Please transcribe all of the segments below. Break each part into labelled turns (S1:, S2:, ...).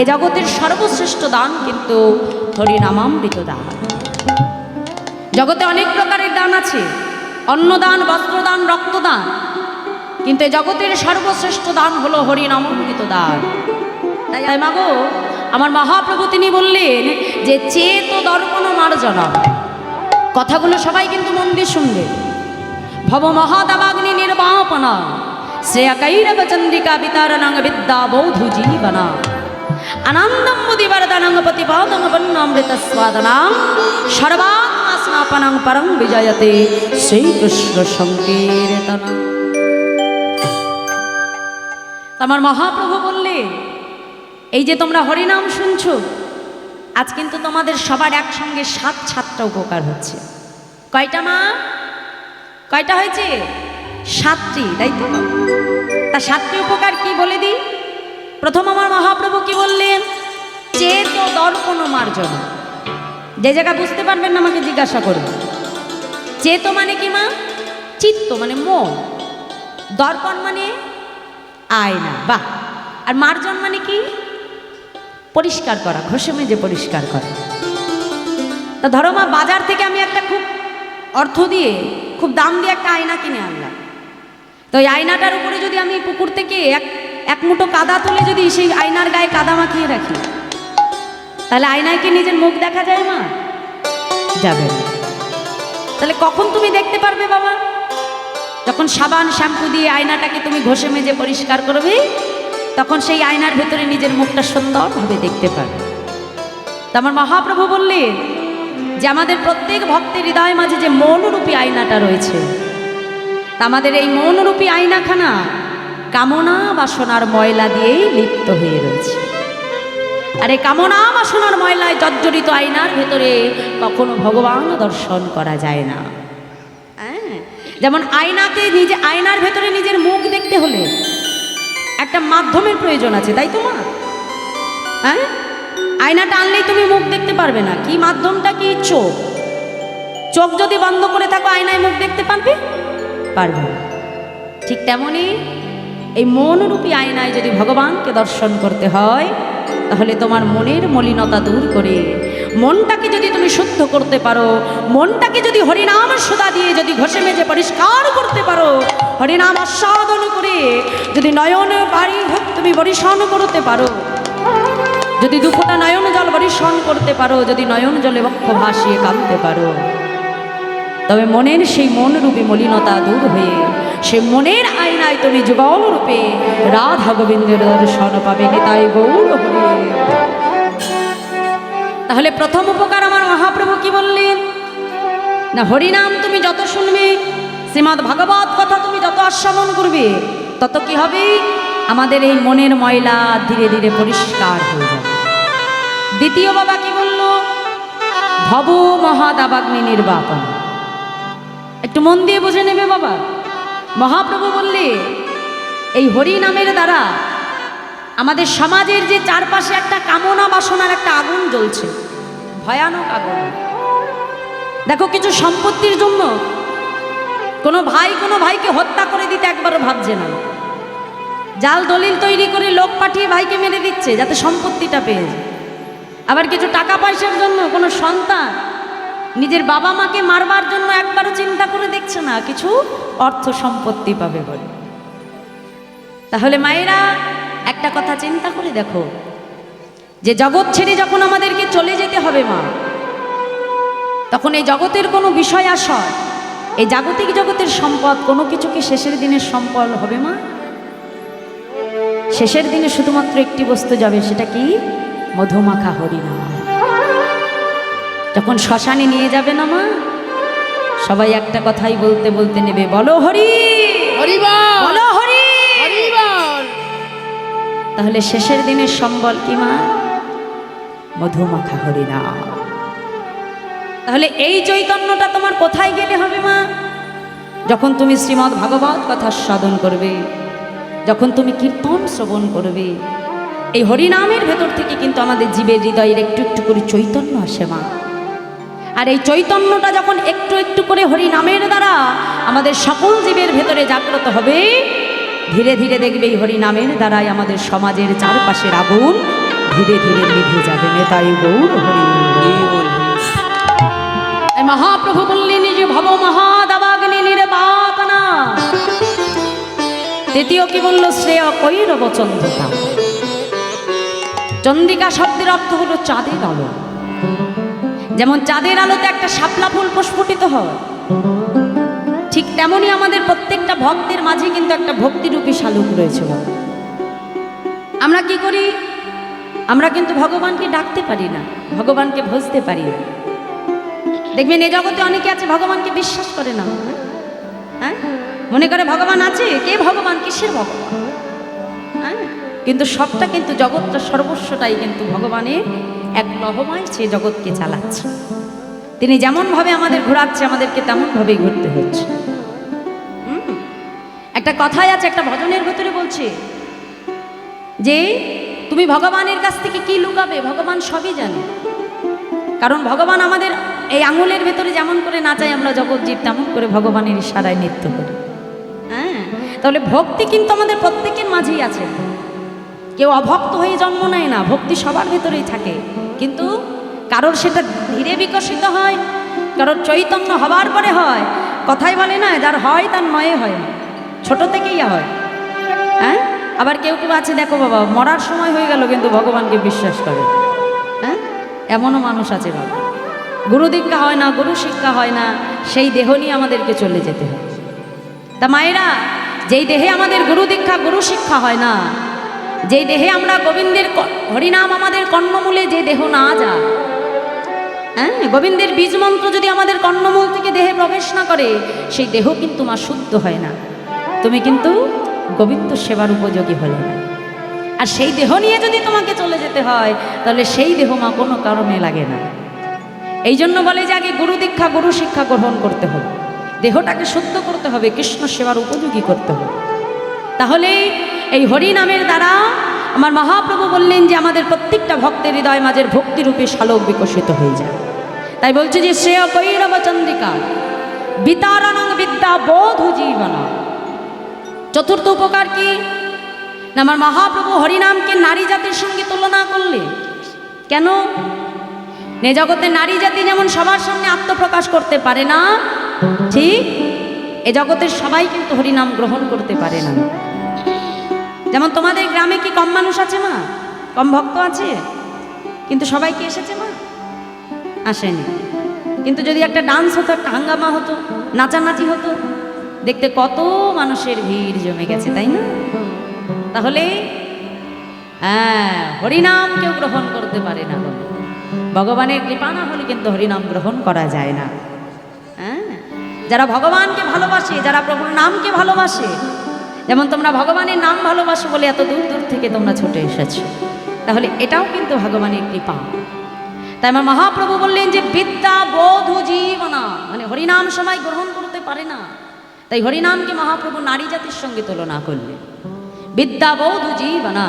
S1: এ জগতের সর্বশ্রেষ্ঠ দান কিন্তু হরিনামামৃত দান। জগতে অনেক প্রকারের দান আছে অন্নদান বস্ত্রদান রক্তদান কিন্তু এ জগতের সর্বশ্রেষ্ঠ দান হলো হরিনামামৃত দান। তাই মাগো আমার মহাপ্রভু তিনি বললেন যে চেত দর্পণ মার্জনা। কথাগুলো সবাই কিন্তু মন দিয়ে শুনবে। ভব মহাদাবাগ্নি নির্বাপনা। শ্রেয়া কৈরব চন্দ্রিকা বিতারণাং বিদ্যা বৌধু জীবনা। আনন্দম মুদিবরদনং প্রতিপাদং বন্নামৃত স্বাদনাং সর্বাত্মা স্নাপনং পরং বিজয়তে শ্রীকৃষ্ণ সংকীর্তনা আমার মহাপ্রভু বললেন এই যে তোমরা হরিনাম শুনছো, আজ কিন্তু তোমাদের সবার একসঙ্গে সাত সাতটা উপকার হচ্ছে। কয়টা মা? কয়টা হয়েছে? সাতটি, তাই তো? তা সাতটি উপকার কি বলে দিই? প্রথম আমার মহাপ্রভু চেত দর্পণ মার্জন। যে জায়গা বুঝতে পারবেন না, আমাকে জিজ্ঞাসা করুন। চেত মানে কি মা? চিত্ত মানে মন। দর্পণ মানে আয়না, বাহ। আর মার্জন মানে কি? পরিষ্কার করা, ঘষে মেজে পরিষ্কার করা। তা ধরো মা, বাজার থেকে আমি একটা খুব অর্থ দিয়ে, খুব দাম দিয়ে একটা আয়না কিনে আনলাম। তো ওই আয়নাটার উপরে যদি আমি পুকুর থেকে এক এক মুঠো কাদা তুলে যদি সেই আয়নার গায়ে কাদা মাখিয়ে রাখি তাহলে আয়নায় কি নিজের মুখ দেখা যায় মা? যাবে তাহলে কখন তুমি দেখতে পারবে বাবা? যখন সাবান, শ্যাম্পু দিয়ে আয়নাটাকে তুমি ঘষে মেজে পরিষ্কার করবে, তখন সেই আয়নার ভেতরে নিজের মুখটা সুন্দরভাবে দেখতে পারবে। তা আমার মহাপ্রভু বললেন যে আমাদের প্রত্যেক ভক্তের হৃদয় মাঝে যে মৌনরূপী আয়নাটা রয়েছে, তা আমাদের এই মৌনরূপী আয়নাখানা কামনা বাসনার ময়লা দিয়েই লিপ্ত হয়ে রয়েছে। আর কামনা বাসনার ময়লায় জর্জরিত আয়নার ভেতরে কখনো ভগবান দর্শন করা যায় না। হ্যাঁ যেমন আয়নাতে নিজে, আয়নার ভেতরে নিজের মুখ দেখতে হলে একটা মাধ্যমের প্রয়োজন আছে, তাই তো মা? হ্যাঁ আয়নাটা আনলেই তুমি মুখ দেখতে পারবে না। কি মাধ্যমটা, কি চোখ? চোখ যদি বন্ধ করে থাকো, আয়নায় মুখ দেখতে পারবে? পারবে ঠিক তেমনই এই মনরূপী আয়নায় যদি ভগবানকে দর্শন করতে হয় তাহলে তোমার মনের মলিনতা দূর করে মনটাকে যদি তুমি শুদ্ধ করতে পারো, মনটাকে যদি হরিনাম সুদা দিয়ে যদি ঘষে মেজে পরিষ্কার করতে পারো, হরিনাম আস্বাদন করে যদি নয়ন বাড়ি তুমি বরিশন করতে পারো। যদি দুফোটা নয়ন জল বরিশন করতে পারো, যদি নয়ন জলে বক্ষ ভাসিয়ে কাঁদতে পারো। তবে মনের সেই মনরূপী মলিনতা দূর হয়ে সে মনের আয়নায় তুমি যুগল রূপে রাধা গোবিন্দের দর্শন পাবে নিতাই গৌর তাহলে প্রথম উপকার আমার মহাপ্রভু কি বললেন? না, হরিনাম তুমি যত শুনবে শ্রীমৎ ভাগবত কথা তুমি যত আস্বাদন করবে, তত কি হবে? আমাদের এই মনের ময়লা ধীরে ধীরে পরিষ্কার হয়ে যাবে। দ্বিতীয় বাবা কি বলল? ভব মহাদাবাগ্নি নির্বাপন। একটু মন দিয়ে বুঝে নেবে বাবা। মহাপ্রভু বললে, এই হরি নামের দ্বারা আমাদের সমাজের যে চারপাশে একটা কামনা বাসনার একটা আগুন জ্বলছে, ভয়ানক আগুন। দেখো, কিছু সম্পত্তির জন্য কোনো ভাই কোনো ভাইকে হত্যা করে দিতে একবারও ভাবছে না। জাল দলিল তৈরি করে লোক পাঠিয়ে ভাইকে মেরে দিচ্ছে যাতে সম্পত্তিটা পেয়ে যায়। আবার কিছু টাকা পয়সার জন্য কোনো সন্তান নিজের বাবা মাকে মারবার জন্য একবারও চিন্তা করে দেখছে না, কিছু অর্থ সম্পত্তি পাবে বলে। তাহলে মায়েরা একটা কথা চিন্তা করে দেখো। যে জগৎ ছেড়ে যখন আমাদেরকে চলে যেতে হবে মা তখন এই জগতের কোনো বিষয় আসয় এই জাগতিক জগতের সম্পদ কোনো কিছু কি শেষের দিনের সম্পদ হবে মা? শেষের দিনে শুধুমাত্র একটি বস্তু যাবে সেটা কি? মধুমাখা হরিনাম। যখন শ্মশানে নিয়ে যাবে না মা সবাই একটা কথাই বলতে বলতে নেবে বলো হরি। বলো হরি। তাহলে শেষের দিনের সম্বল কি মা? মধুমাখা হরিনাম তাহলে এই চৈতন্যটা তোমার কোথায় গেলে হবে মা? যখন তুমি শ্রীমৎ ভাগবত কথা সাধন করবে যখন তুমি কীর্তন শ্রবণ করবে এই হরিনামের ভেতর থেকে কিন্তু আমাদের জীবের হৃদয়ের একটু একটু করে চৈতন্য আসে মা। আর এই চৈতন্যটা যখন একটু একটু করে হরিনামের দ্বারা আমাদের সকল জীবের ভেতরে জাগ্রত হবে ধীরে ধীরে দেখবে এই হরিনামের দ্বারাই আমাদের সমাজের চারপাশের আগুন ধীরে ধীরে নিভে যাবে। নেতাই গৌর হরি মহাপ্রভু বললেন যে ভব মহাদাবাগ্নি নির্বাপনা তৃতীয় কি বলল? শ্রেয় কৈরব চন্দ্রিকা। চন্দ্রিকা শব্দের অর্থ হলো চাঁদের আলো। যেমন চাঁদের আলোতে একটা শাপলা ফুল প্রস্ফুটিত হয় ঠিক তেমনই আমাদের প্রত্যেকটা ভক্তের মাঝে কিন্তু একটা ভক্তিরূপী শালুক রয়েছে আমরা কি করি? আমরা কিন্তু ভগবানকে ডাকতে পারি না, ভগবানকে ভজতে পারি না। দেখবেন এ জগতে অনেকে আছে ভগবানকে বিশ্বাস করে না। হ্যাঁ? মনে করে ভগবান আছে? কে ভগবান? কিসের ভগবান? হ্যাঁ? কিন্তু সবটা কিন্তু জগৎটা সর্বস্বটাই কিন্তু ভগবানের এক লহমায় সে জগৎকে চালাচ্ছে। তিনি যেমনভাবে আমাদের ঘোরাচ্ছে, আমাদেরকে তেমনভাবেই ঘুরতে হচ্ছে? একটা কথাই আছে, একটা ভজনের ভেতরে বলছে। যে তুমি ভগবানের কাছ থেকে কি লুকাবে, ভগবান সবই জানে। কারণ ভগবান আমাদের এই আঙুলের ভেতরে যেমন করে নাচাই আমরা জগৎজীব তেমন করে ভগবানের ইশারায় নৃত্য করি। হ্যাঁ? তাহলে ভক্তি কিন্তু আমাদের প্রত্যেকের মাঝেই আছে। কেউ অভক্ত হয়ে জন্ম নেয় না, ভক্তি সবার ভেতরেই থাকে। কিন্তু কারোর সেটা ধীরে বিকশিত হয়, কারোর চৈতন্য হবার পরে হয়। কথাই বলে না, যার হয় তার নয়ে হয় ছোট থেকেই হয়। হ্যাঁ? আবার কেউ কেউ আছে, দেখো বাবা, মরার সময় হয়ে গেল কিন্তু ভগবানকে বিশ্বাস করে। হ্যাঁ? এমনও মানুষ আছে বাবা। গুরু দীক্ষা হয় না, গুরু শিক্ষা হয় না, সেই দেহ নিয়ে আমাদেরকে চলে যেতে হয়। তা মায়েরা, যেই দেহে আমাদের গুরু দীক্ষা, গুরু শিক্ষা হয় না, যেই দেহে আমরা গোবিন্দের হরিনাম আমাদের কর্ণমূলে যে দেহ না যায় হ্যাঁ? গোবিন্দের বীজ মন্ত্র যদি আমাদের কর্ণমূল থেকে দেহে প্রবেশ না করে, সেই দেহ কিন্তু মা শুদ্ধ হয় না। তুমি কিন্তু গোবিন্দ সেবার উপযোগী হলে না। আর সেই দেহ নিয়ে যদি তোমাকে চলে যেতে হয়, তাহলে সেই দেহ মা কোনো কারণে লাগে না। এই জন্য বলে যে আগে গুরু দীক্ষা, গুরু শিক্ষা গ্রহণ করতে হবে। দেহটাকে শুদ্ধ করতে হবে, কৃষ্ণ সেবার উপযোগী করতে হবে। তাহলে এই হরি নামের দ্বারা আমার মহাপ্রভু বললেন যে আমাদের প্রত্যেকটা ভক্তের হৃদয় মাঝের ভক্তিরূপে শালক বিকশিত হয়ে যায়। তাই বলছে যে শ্রেয় কৈরব চন্দ্রিকা, বিতারণ বিদ্যা বোধ জীবন। চতুর্থ উপকার কি? না, আমার মহাপ্রভু হরিনামকে নারী জাতির সঙ্গে তুলনা করলে? কেন? নে জগতে নারী জাতি যেমন সবার সামনে আত্মপ্রকাশ করতে পারে না, ঠিক এ জগতের সবাই কিন্তু হরিনাম গ্রহণ করতে পারে না। যেমন তোমাদের গ্রামে কি কম মানুষ আছে মা? কম ভক্ত আছে? কিন্তু সবাই কি এসেছে মা? আসেনি। কিন্তু যদি একটা ডান্স হতো, একটা হাঙ্গামা হতো, নাচানাচি হতো দেখতে কত মানুষের ভিড় জমে গেছে, তাই না? তাহলে হ্যাঁ হরিনাম কেউ গ্রহণ করতে পারে না ভগবানের কৃপা না হলে কিন্তু হরিনাম গ্রহণ করা যায় না। হ্যাঁ যারা ভগবানকে ভালোবাসে, যারা প্রভুর নামকে ভালোবাসে, যেমন তোমরা ভগবানের নাম ভালোবাসো বলে এত দূর দূর থেকে তোমরা ছুটে এসেছ, তাহলে এটাও কিন্তু ভগবানের কৃপা। তাই আমার মহাপ্রভু বললেন যে, বিদ্যা বোধ জীবনা মানে হরিনাম সময় গ্রহণ করতে পারে না। তাই হরিনামকে মহাপ্রভু নারী জাতির সঙ্গে তুলনা করলেন। বিদ্যা বোধ জীবনা।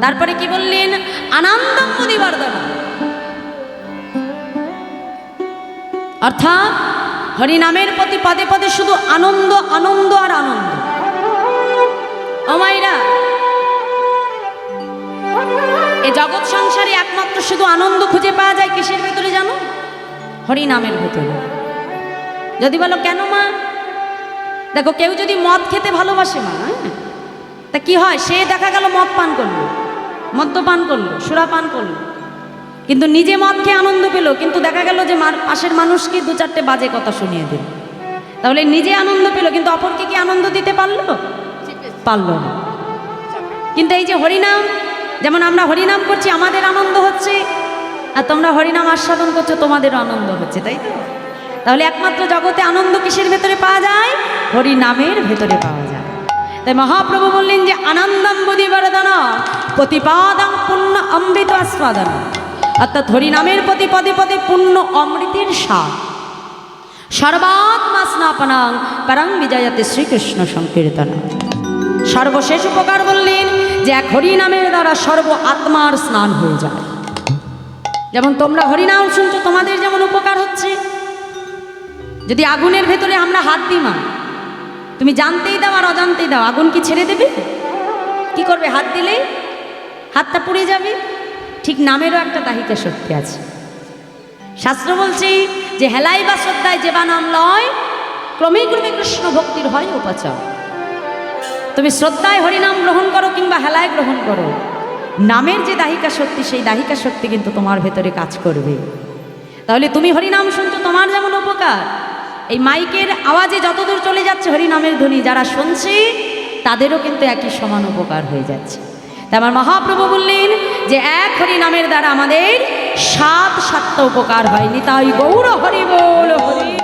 S1: তারপরে কি বললেন? আনন্দম মুদিবর্ধনা অর্থাৎ হরিনামের প্রতি পদে পদে শুধু আনন্দ আনন্দ আর আনন্দ। অমাইরা এ জগৎ সংসারে একমাত্র শুধু আনন্দ খুঁজে পাওয়া যায় কিসের ভেতরে জানো? হরিনামের ভেতরে। যদি বলো, কেন মা? দেখো, কেউ যদি মদ খেতে ভালোবাসে মা হ্যাঁ? তা কি হয়? সে দেখা গেল মদ পান করল মদ্যপান করল, সুরা পান করল। কিন্তু নিজে মদ খেয়ে আনন্দ পেল, কিন্তু দেখা গেল যে মার পাশের মানুষকে দু চারটে বাজে কথা শুনিয়ে দিল। তাহলে নিজে আনন্দ পেল, কিন্তু অপরকে কি আনন্দ দিতে পারল? পারল না। কিন্তু এই যে হরিনাম, যেমন আমরা হরিনাম করছি, আমাদের আনন্দ হচ্ছে, আর তোমরা হরিনাম আস্বাদন করছ তোমাদের আনন্দ হচ্ছে, তাই তো? তাহলে একমাত্র জগতে আনন্দ কিসের ভেতরে পাওয়া যায়? হরিনামের ভেতরে পাওয়া যায়। তাই মহাপ্রভু বললেন যে, আনন্দম বুধিবরদন প্রতিপাদং পূর্ণ অমৃত আস্বাদন। অর্থাৎ হরিনামের প্রতি পদে পদে পূর্ণ অমৃতের স্বাদ। সর্বাত্মা স্নাপনাং পরং বিজয়তে শ্রীকৃষ্ণ সংকীর্তন। সর্বশেষ উপকার বললেন যে, এক হরিনামের দ্বারা সর্ব আত্মার স্নান হয়ে যায়। যেমন তোমরা হরিনাম শুনছো, তোমাদের যেমন উপকার হচ্ছে। যদি আগুনের ভেতরে আমরা হাত দিই, মা, তুমি জানতেই দাও আর অজান্তেই দাও, আগুন কি ছেড়ে দেবে? কি করবে? হাত দিলে হাতটা পুড়ে যাবে? ঠিক নামেরও একটা দাহিকা শক্তি আছে। শাস্ত্র বলছি যে, হেলাই বা শ্রদ্ধায় যে বা নাম লয় ক্রমে ক্রমে কৃষ্ণ ভক্তির হয় উপাচার তুমি শ্রদ্ধায় হরিনাম গ্রহণ করো কিংবা হেলায় গ্রহণ করো, নামের যে দাহিকা শক্তি, সেই দাহিকা শক্তি কিন্তু তোমার ভেতরে কাজ করবে। তাহলে তুমি হরিনাম শুনছো, তোমার যেমন উপকার। এই মাইকের আওয়াজে যতদূর চলে যাচ্ছে হরিনামের ধ্বনি, যারা শুনছে, তাদেরও কিন্তু একই সমান উপকার হয়ে যাচ্ছে। তা আমার মহাপ্রভু বললেন যে, এক হরিনামের দ্বারা আমাদের সাত সাতটা উপকার হয়নি তাই গৌর হরি বল, হরি